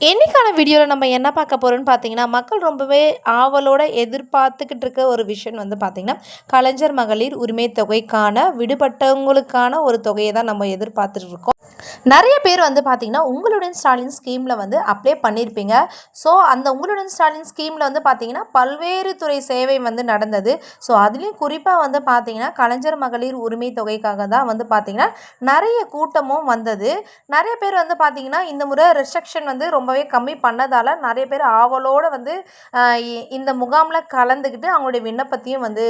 என்னைக்கான வீடியோவில் நம்ம என்ன பார்க்க போகிறோம்னு பார்த்தீங்கன்னா மக்கள் ரொம்பவே ஆவலோடு எதிர்பார்த்துக்கிட்டு இருக்க ஒரு விஷயம் வந்து பார்த்திங்கன்னா கலைஞர் மகளிர் உரிமை தொகைக்கான விடுபட்டவங்களுக்கான ஒரு தொகையை தான் நம்ம எதிர்பார்த்துட்டு இருக்கோம். நிறைய பேர் வந்து பார்த்திங்கன்னா உங்களுடன் ஸ்டாலின் ஸ்கீமில் வந்து அப்ளை பண்ணியிருப்பீங்க. ஸோ அந்த உங்களுடன் ஸ்டாலின் ஸ்கீமில் வந்து பார்த்திங்கன்னா பல்வேறு துறை சேவை வந்து நடந்தது. ஸோ அதுலேயும் குறிப்பாக வந்து பார்த்திங்கன்னா கலைஞர் மகளிர் உரிமை தொகைக்காக தான் வந்து பார்த்திங்கன்னா நிறைய கூட்டமும் வந்தது. நிறைய பேர் வந்து பார்த்திங்கன்னா இந்த முறை ரெஸ்ட்ரிக்ஷன் வந்து ரொம்ப ரொம்பவே கம்மி பண்ணதால் நிறைய பேர் ஆவலோடு வந்து இந்த முகாமில் கலந்துக்கிட்டு அவங்களுடைய விண்ணப்பத்தையும் வந்து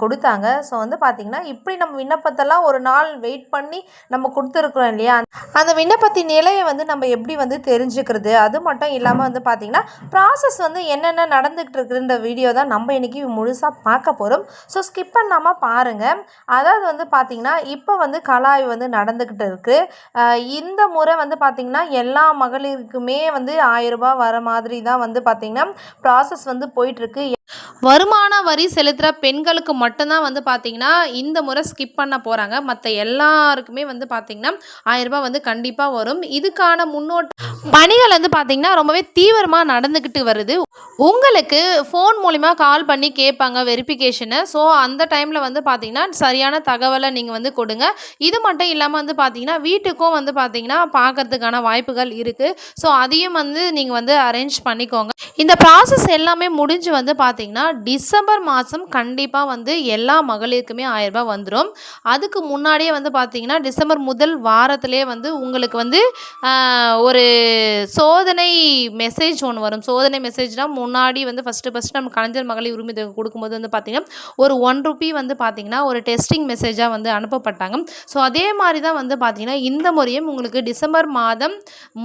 கொடுத்தாங்க. ஸோ வந்து பார்த்திங்கன்னா இப்படி நம்ம விண்ணப்பத்தெல்லாம் ஒரு நாள் வெயிட் பண்ணி நம்ம கொடுத்துருக்குறோம் இல்லையா? அந்த விண்ணப்பத்தின் நிலையை வந்து நம்ம எப்படி வந்து தெரிஞ்சுக்கிறது? அது மட்டும் இல்லாமல் வந்து பார்த்திங்கன்னா ப்ராசஸ் வந்து என்னென்ன நடந்துகிட்டு இருக்குன்ற வீடியோ தான் நம்ம இன்றைக்கி முழுசாக பார்க்க போகிறோம் ஸோ ஸ்கிப் பண்ணாமல் பாருங்கள் அதாவது வந்து பார்த்திங்கன்னா இப்போ வந்து கலாய் வந்து நடந்துக்கிட்டு இருக்குது இந்த முறை வந்து பார்த்திங்கன்னா எல்லா மகளிருக்குமே வந்து ஆயிரம் ரூபாய் வர மாதிரி தான் வந்து பார்த்திங்கன்னா ப்ராசஸ் வந்து போயிட்டுருக்கு வருமான வரி செலுத்துகிற பெண்களுக்கு மட்டும்தான் வந்து பார்த்திங்கன்னா இந்த முறை ஸ்கிப் பண்ண போகிறாங்க மற்ற எல்லாருக்குமே வந்து பார்த்திங்கன்னா ஆயிரரூபா வந்து கண்டிப்பாக வரும். இதுக்கான முன்னோட்ட பணிகள் வந்து பார்த்திங்கன்னா ரொம்பவே தீவிரமாக நடந்துக்கிட்டு வருது. உங்களுக்கு ஃபோன் மூலிமா கால் பண்ணி கேட்பாங்க வெரிஃபிகேஷனை ஸோ அந்த டைமில் வந்து பார்த்திங்கன்னா சரியான தகவலை நீங்கள் வந்து கொடுங்க. இது மட்டும் இல்லாமல் வந்து பார்த்திங்கன்னா வீட்டுக்கும் வந்து பார்த்திங்கன்னா பார்க்கறதுக்கான வாய்ப்புகள் இருக்குது ஸோ அதையும் வந்து நீங்கள் வந்து அரேஞ்ச் பண்ணிக்கோங்க. இந்த ப்ராசஸ் எல்லாமே முடிஞ்சு வந்து பார்த்திங்கன்னா டிசம்பர் மாதம் கண்டிப்பாக வந்து எல்லா மகளிருக்குமே ஆயிரரூபா வந்துடும் அதுக்கு முன்னாடியே வந்து பார்த்திங்கன்னா டிசம்பர் முதல் வாரத்திலே வந்து உங்களுக்கு வந்து ஒரு சோதனை மெசேஜ் ஒன்று வரும். சோதனை மெசேஜ்னால் முன்னாடி வந்து ஃபஸ்ட்டு ஃபஸ்ட்டு நம்ம கலைஞர் மகளிர் உரிமை தொகை கொடுக்கும்போது வந்து பார்த்திங்கன்னா ஒரு ஒன் ருபி வந்து பார்த்திங்கன்னா ஒரு டெஸ்டிங் மெசேஜாக வந்து அனுப்பப்பட்டாங்க. ஸோ அதே மாதிரி தான் வந்து பார்த்திங்கன்னா இந்த முறையும் உங்களுக்கு டிசம்பர் மாதம்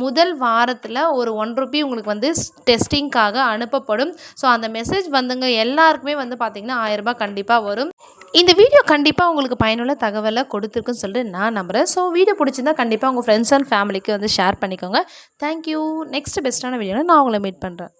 முதல் வாரத்தில் ஒரு ஒன் ருபி உங்களுக்கு வந்து டெஸ்டிங்க்காக அனுப்பப்படும். ஸோ அந்த மெசேஜ் வந்துங்க எல்லாருக்குமே வந்து பார்த்திங்கன்னா ஆயிரரூபா கண்டிப்பாக வரும். இந்த வீடியோ கண்டிப்பாக உங்களுக்கு பயனுள்ள தகவலை கொடுத்துருக்குன்னு சொல்லிட்டு நான் நம்புகிறேன் ஸோ வீடியோ பிடிச்சிருந்தா கண்டிப்பாக உங்கள் ஃப்ரெண்ட்ஸ் அண்ட் ஃபேமிலிக்கு வந்து ஷேர் பண்ணிக்கோங்க. தேங்க்யூ நெக்ஸ்ட் பெஸ்ட்டான வீடியோவில் நான் உங்களை மீட் பண்ணுறேன்